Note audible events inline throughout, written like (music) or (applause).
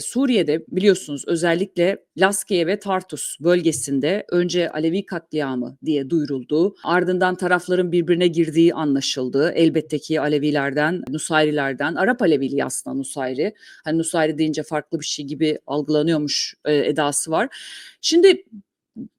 Suriye'de biliyorsunuz özellikle Laskiye ve Tartus bölgesinde önce Alevi katliamı diye duyuruldu. Ardından tarafların birbirine girdiği anlaşıldı. Elbette ki Alevilerden, Nusayrilerden, Arap Alevili aslında Nusayri. Hani Nusayri deyince farklı bir şey gibi algılanıyormuş e, edası var. Şimdi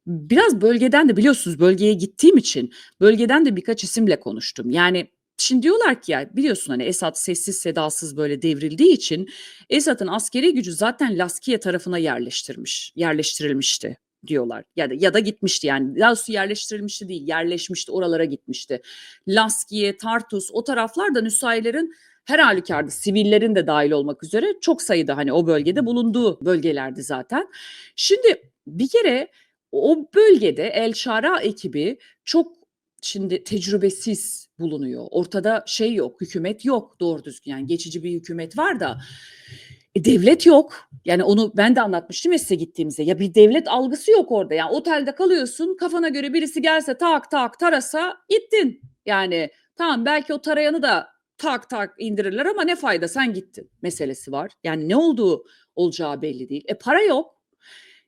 biraz bölgeden de biliyorsunuz bölgeye gittiğim için bölgeden de birkaç isimle konuştum. Yani Şimdi diyorlar ki ya biliyorsun hani Esad sessiz sedasız böyle devrildiği için Esad'ın askeri gücü zaten Laskiye tarafına yerleştirmiş, yerleştirilmişti diyorlar. Ya da ya da gitmişti yani. Daha doğrusu yerleştirilmişti değil, yerleşmişti, oralara gitmişti. Laskiye, Tartus o taraflar da Nüsaylerin her halükarda sivillerin de dahil olmak üzere çok sayıda hani o bölgede bulunduğu bölgelerdi zaten. Şimdi bir kere o bölgede El Şara ekibi çok şimdi tecrübesiz bulunuyor. Ortada şey yok, hükümet yok doğru düzgün. Yani geçici bir hükümet var da e, devlet yok. Yani onu ben de anlatmıştım ya size gittiğimizde. Ya bir devlet algısı yok orada. Yani otelde kalıyorsun kafana göre birisi gelse tak tak tarasa gittin. Yani tamam belki o tarayanı da tak tak indirirler ama ne fayda sen gittin meselesi var. Yani ne olduğu olacağı belli değil. E para yok.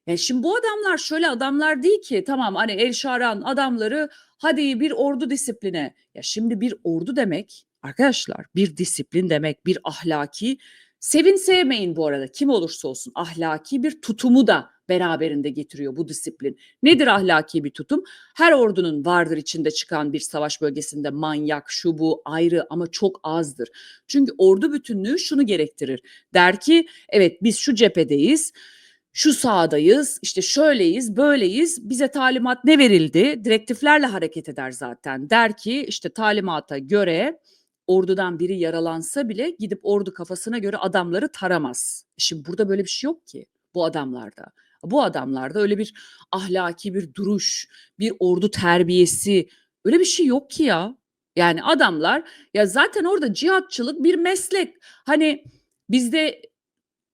Yani şimdi bu adamlar şöyle adamlar değil ki tamam hani El Şaran adamları hadi bir ordu disipline. Ya şimdi bir ordu demek arkadaşlar bir disiplin demek bir ahlaki sevin sevmeyin bu arada kim olursa olsun ahlaki bir tutumu da beraberinde getiriyor bu disiplin. Nedir ahlaki bir tutum? Her ordunun vardır içinde çıkan bir savaş bölgesinde manyak şu bu ayrı ama çok azdır. Çünkü ordu bütünlüğü şunu gerektirir. Der ki evet biz şu cephedeyiz şu sahadayız, işte şöyleyiz, böyleyiz. Bize talimat ne verildi? Direktiflerle hareket eder zaten. Der ki işte talimata göre ordudan biri yaralansa bile gidip ordu kafasına göre adamları taramaz. Şimdi burada böyle bir şey yok ki bu adamlarda. Bu adamlarda öyle bir ahlaki bir duruş, bir ordu terbiyesi öyle bir şey yok ki ya. Yani adamlar ya zaten orada cihatçılık bir meslek. Hani bizde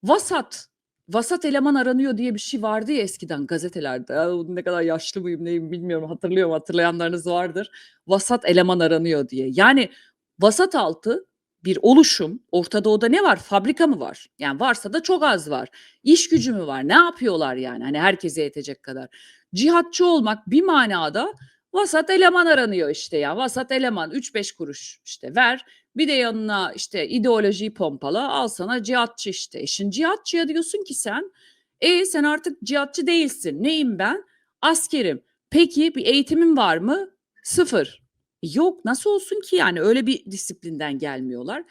vasat vasat eleman aranıyor diye bir şey vardı ya eskiden gazetelerde. Ne kadar yaşlı mıyım neyim bilmiyorum hatırlıyorum hatırlayanlarınız vardır. Vasat eleman aranıyor diye. Yani vasat altı bir oluşum. Orta Doğu'da ne var? Fabrika mı var? Yani varsa da çok az var. İş gücü mü var? Ne yapıyorlar yani? Hani herkese yetecek kadar. Cihatçı olmak bir manada vasat eleman aranıyor işte ya. Vasat eleman 3-5 kuruş işte ver. Bir de yanına işte ideolojiyi pompala al sana cihatçı işte. E şimdi cihatçıya diyorsun ki sen e sen artık cihatçı değilsin. Neyim ben? Askerim. Peki bir eğitimin var mı? Sıfır. E, Yok nasıl olsun ki yani öyle bir disiplinden gelmiyorlar.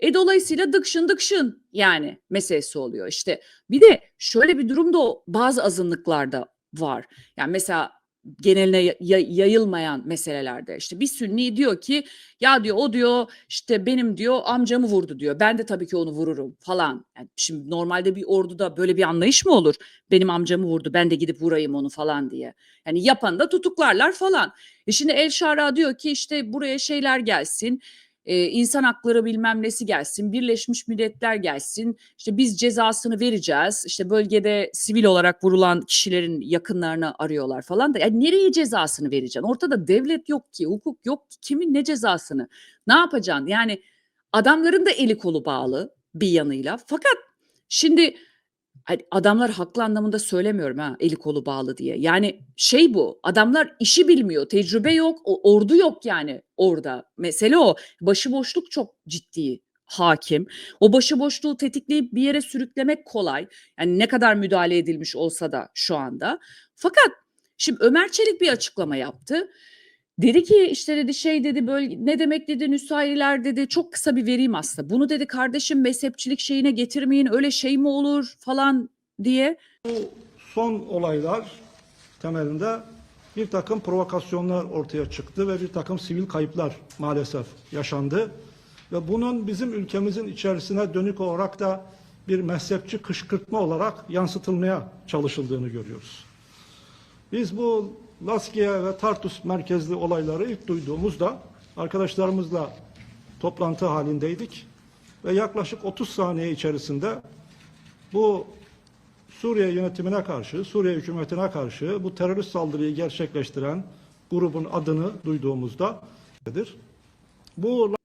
E dolayısıyla dıkşın dıkşın yani meselesi oluyor işte. Bir de şöyle bir durum da bazı azınlıklarda var. Yani mesela geneline ya- ya- yayılmayan meselelerde işte bir sünni diyor ki ya diyor o diyor işte benim diyor amcamı vurdu diyor. Ben de tabii ki onu vururum falan. Yani şimdi normalde bir orduda böyle bir anlayış mı olur? Benim amcamı vurdu ben de gidip vurayım onu falan diye. Yani yapan da tutuklarlar falan. E şimdi El Şara diyor ki işte buraya şeyler gelsin. E, insan hakları bilmem nesi gelsin, Birleşmiş Milletler gelsin, işte biz cezasını vereceğiz, işte bölgede sivil olarak vurulan kişilerin yakınlarını arıyorlar falan da. Yani nereye cezasını vereceksin? Ortada devlet yok ki, hukuk yok ki, kimin ne cezasını? Ne yapacaksın? Yani adamların da eli kolu bağlı bir yanıyla. Fakat şimdi hani adamlar haklı anlamında söylemiyorum ha eli kolu bağlı diye. Yani şey bu adamlar işi bilmiyor, tecrübe yok, ordu yok yani orada. Mesele o. Başıboşluk çok ciddi hakim. O başıboşluğu tetikleyip bir yere sürüklemek kolay. Yani ne kadar müdahale edilmiş olsa da şu anda. Fakat şimdi Ömer Çelik bir açıklama yaptı. Dedi ki işte dedi şey dedi böyle ne demek dedi Nüsayriler dedi çok kısa bir vereyim aslında. Bunu dedi kardeşim mezhepçilik şeyine getirmeyin öyle şey mi olur falan diye. son olaylar temelinde bir takım provokasyonlar ortaya çıktı ve bir takım sivil kayıplar maalesef yaşandı. Ve bunun bizim ülkemizin içerisine dönük olarak da bir mezhepçi kışkırtma olarak yansıtılmaya çalışıldığını görüyoruz. Biz bu Laskiye ve Tartus merkezli olayları ilk duyduğumuzda arkadaşlarımızla toplantı halindeydik ve yaklaşık 30 saniye içerisinde bu Suriye yönetimine karşı, Suriye hükümetine karşı bu terörist saldırıyı gerçekleştiren grubun adını duyduğumuzda bu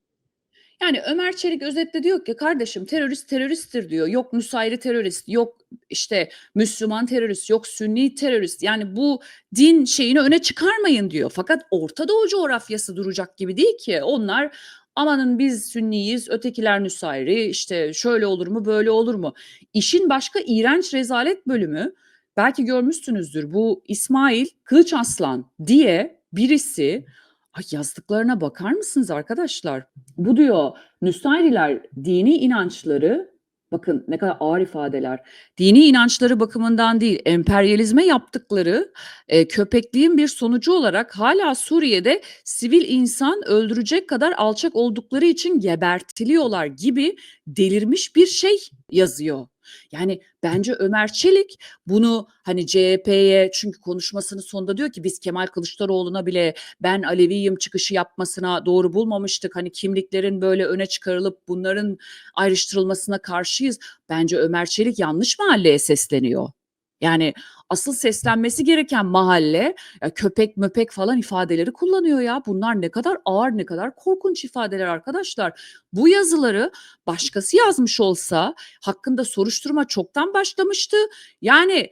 Yani Ömer Çelik özetle diyor ki kardeşim terörist teröristtir diyor. Yok Nusayri terörist, yok işte Müslüman terörist, yok Sünni terörist. Yani bu din şeyini öne çıkarmayın diyor. Fakat Orta Doğu coğrafyası duracak gibi değil ki. Onlar amanın biz Sünniyiz, ötekiler Nusayri, işte şöyle olur mu, böyle olur mu? İşin başka iğrenç rezalet bölümü belki görmüşsünüzdür. Bu İsmail Kılıç Aslan diye birisi Ay yazdıklarına bakar mısınız arkadaşlar? Bu diyor Nusayriler dini inançları bakın ne kadar ağır ifadeler. Dini inançları bakımından değil emperyalizme yaptıkları e, köpekliğin bir sonucu olarak hala Suriye'de sivil insan öldürecek kadar alçak oldukları için gebertiliyorlar gibi delirmiş bir şey yazıyor. Yani bence Ömer Çelik bunu hani CHP'ye çünkü konuşmasının sonunda diyor ki biz Kemal Kılıçdaroğlu'na bile ben Aleviyim çıkışı yapmasına doğru bulmamıştık. Hani kimliklerin böyle öne çıkarılıp bunların ayrıştırılmasına karşıyız. Bence Ömer Çelik yanlış mahalleye sesleniyor. Yani asıl seslenmesi gereken mahalle ya köpek möpek falan ifadeleri kullanıyor ya. Bunlar ne kadar ağır ne kadar korkunç ifadeler arkadaşlar. Bu yazıları başkası yazmış olsa hakkında soruşturma çoktan başlamıştı. Yani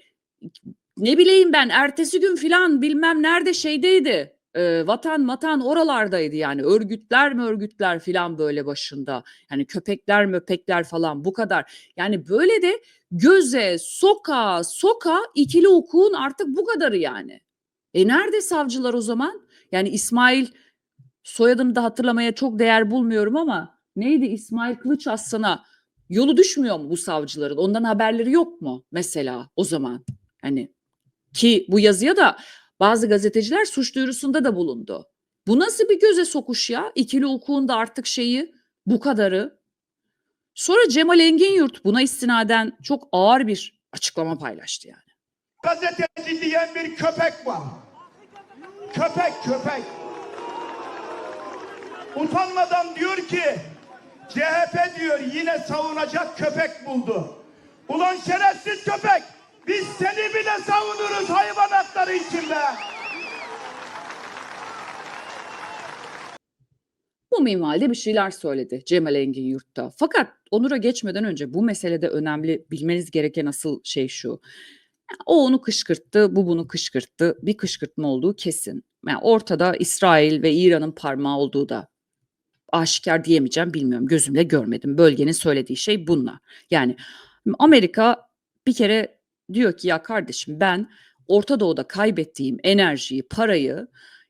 ne bileyim ben ertesi gün filan bilmem nerede şeydeydi. E, vatan vatan oralardaydı yani örgütler mi örgütler filan böyle başında. Yani köpekler möpekler falan bu kadar. Yani böyle de göze soka soka ikili hukukun artık bu kadarı yani. E nerede savcılar o zaman? Yani İsmail soyadını da hatırlamaya çok değer bulmuyorum ama neydi İsmail Kılıç Aslan'a yolu düşmüyor mu bu savcıların? Ondan haberleri yok mu mesela o zaman? Hani ki bu yazıya da bazı gazeteciler suç duyurusunda da bulundu. Bu nasıl bir göze sokuş ya? İkili hukukun da artık şeyi bu kadarı. Sonra Cemal Engin Yurt buna istinaden çok ağır bir açıklama paylaştı yani. Gazeteci diyen bir köpek var. Köpek köpek. Utanmadan diyor ki CHP diyor yine savunacak köpek buldu. Ulan şerefsiz köpek biz seni bile savunuruz hayvan hakları için be. Bu minvalde bir şeyler söyledi Cemal Engin Yurt'ta. Fakat Onur'a geçmeden önce bu meselede önemli bilmeniz gereken asıl şey şu. O onu kışkırttı, bu bunu kışkırttı. Bir kışkırtma olduğu kesin. Yani ortada İsrail ve İran'ın parmağı olduğu da aşikar diyemeyeceğim bilmiyorum. Gözümle görmedim. Bölgenin söylediği şey bunlar. Yani Amerika bir kere diyor ki ya kardeşim ben Orta Doğu'da kaybettiğim enerjiyi, parayı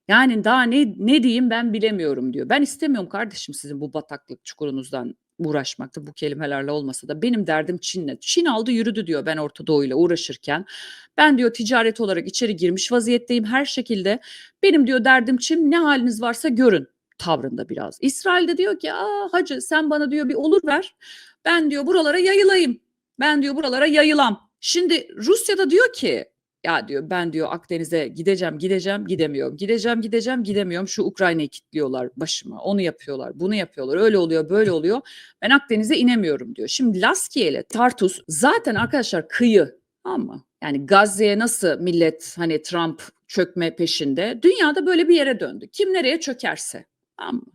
yani daha ne ne diyeyim ben bilemiyorum diyor. Ben istemiyorum kardeşim sizin bu bataklık çukurunuzdan uğraşmakta bu kelimelerle olmasa da benim derdim Çin'le. Çin aldı yürüdü diyor ben Orta Doğu ile uğraşırken. Ben diyor ticaret olarak içeri girmiş vaziyetteyim her şekilde. Benim diyor derdim Çin ne haliniz varsa görün tavrında biraz. İsrail de diyor ki aa hacı sen bana diyor bir olur ver. Ben diyor buralara yayılayım. Ben diyor buralara yayılam. Şimdi Rusya da diyor ki ya diyor ben diyor Akdeniz'e gideceğim gideceğim gidemiyorum. Gideceğim gideceğim gidemiyorum. Şu Ukrayna'yı kilitliyorlar başıma. Onu yapıyorlar bunu yapıyorlar. Öyle oluyor böyle oluyor. Ben Akdeniz'e inemiyorum diyor. Şimdi Laskiye ile Tartus zaten arkadaşlar kıyı ama yani Gazze'ye nasıl millet hani Trump çökme peşinde dünyada böyle bir yere döndü. Kim nereye çökerse. Tamam mı?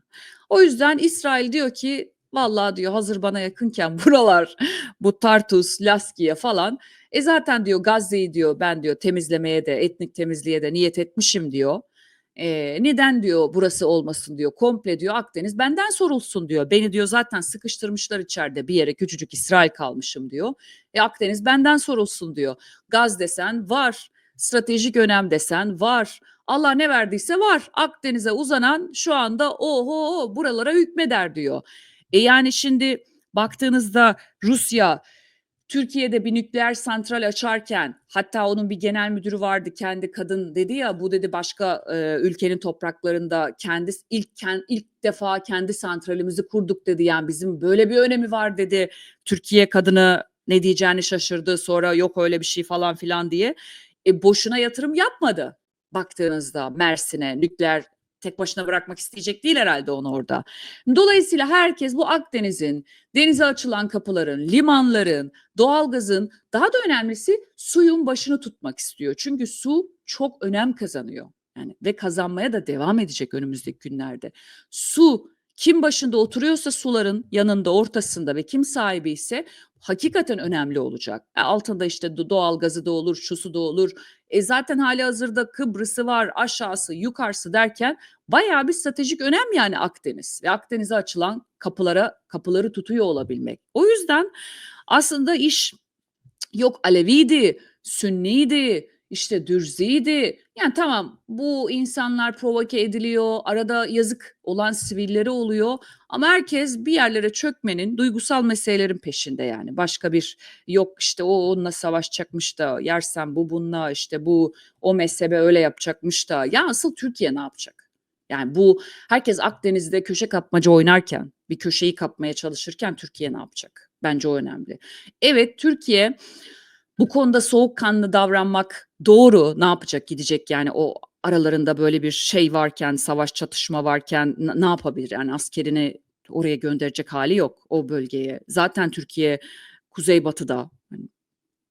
O yüzden İsrail diyor ki vallahi diyor hazır bana yakınken (laughs) buralar bu Tartus, Laskiye falan e zaten diyor Gazze'yi diyor ben diyor temizlemeye de etnik temizliğe de niyet etmişim diyor. E, neden diyor burası olmasın diyor komple diyor Akdeniz benden sorulsun diyor. Beni diyor zaten sıkıştırmışlar içeride bir yere küçücük İsrail kalmışım diyor. E Akdeniz benden sorulsun diyor. Gaz desen var stratejik önem desen var. Allah ne verdiyse var. Akdeniz'e uzanan şu anda oho buralara hükmeder diyor. E yani şimdi baktığınızda Rusya Türkiye'de bir nükleer santral açarken hatta onun bir genel müdürü vardı kendi kadın dedi ya bu dedi başka e, ülkenin topraklarında kendi ilk kend, ilk defa kendi santralimizi kurduk dedi yani bizim böyle bir önemi var dedi. Türkiye kadını ne diyeceğini şaşırdı sonra yok öyle bir şey falan filan diye. E, boşuna yatırım yapmadı baktığınızda Mersin'e nükleer tek başına bırakmak isteyecek değil herhalde onu orada. Dolayısıyla herkes bu Akdeniz'in, denize açılan kapıların, limanların, doğalgazın daha da önemlisi suyun başını tutmak istiyor. Çünkü su çok önem kazanıyor. Yani ve kazanmaya da devam edecek önümüzdeki günlerde. Su kim başında oturuyorsa suların yanında ortasında ve kim sahibi ise hakikaten önemli olacak. E, altında işte do- doğal gazı da olur, şusu da olur. E zaten hali hazırda Kıbrıs'ı var, aşağısı, yukarısı derken bayağı bir stratejik önem yani Akdeniz ve Akdeniz'e açılan kapılara kapıları tutuyor olabilmek. O yüzden aslında iş yok Aleviydi, Sünniydi, işte Dürziydi. Yani tamam bu insanlar provoke ediliyor, arada yazık olan sivilleri oluyor ama herkes bir yerlere çökmenin, duygusal meselelerin peşinde yani. Başka bir yok işte o onunla savaşacakmış da yersen bu bununla işte bu o mezhebe öyle yapacakmış da. Ya asıl Türkiye ne yapacak? Yani bu herkes Akdeniz'de köşe kapmaca oynarken, bir köşeyi kapmaya çalışırken Türkiye ne yapacak? Bence o önemli. Evet Türkiye bu konuda soğukkanlı davranmak doğru. Ne yapacak? Gidecek yani o aralarında böyle bir şey varken, savaş çatışma varken ne yapabilir? Yani askerini oraya gönderecek hali yok o bölgeye. Zaten Türkiye kuzeybatıda hani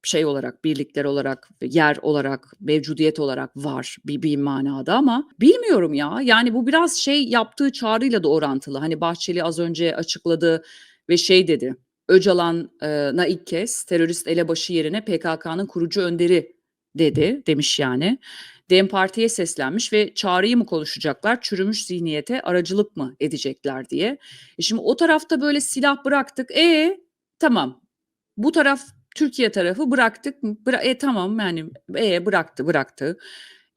şey olarak, birlikler olarak, yer olarak, mevcudiyet olarak var bir, bir manada ama bilmiyorum ya. Yani bu biraz şey yaptığı çağrıyla da orantılı. Hani Bahçeli az önce açıkladı ve şey dedi. Öcalan'a ilk kez terörist elebaşı yerine PKK'nın kurucu önderi dedi demiş yani. Dem Parti'ye seslenmiş ve çağrıyı mı konuşacaklar, çürümüş zihniyete aracılık mı edecekler diye. E şimdi o tarafta böyle silah bıraktık. E tamam bu taraf Türkiye tarafı bıraktık. Bıra e tamam yani e bıraktı bıraktı.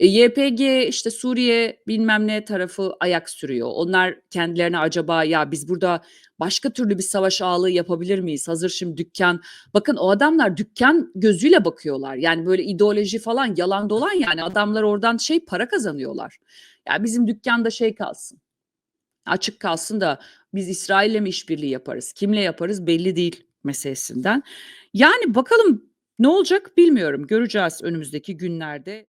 E, YPG işte Suriye bilmem ne tarafı ayak sürüyor. Onlar kendilerine acaba ya biz burada başka türlü bir savaş ağlığı yapabilir miyiz? Hazır şimdi dükkan. Bakın o adamlar dükkan gözüyle bakıyorlar. Yani böyle ideoloji falan yalan dolan yani adamlar oradan şey para kazanıyorlar. Ya bizim dükkanda şey kalsın. Açık kalsın da biz İsrail'le mi işbirliği yaparız? Kimle yaparız belli değil meselesinden. Yani bakalım ne olacak bilmiyorum. Göreceğiz önümüzdeki günlerde.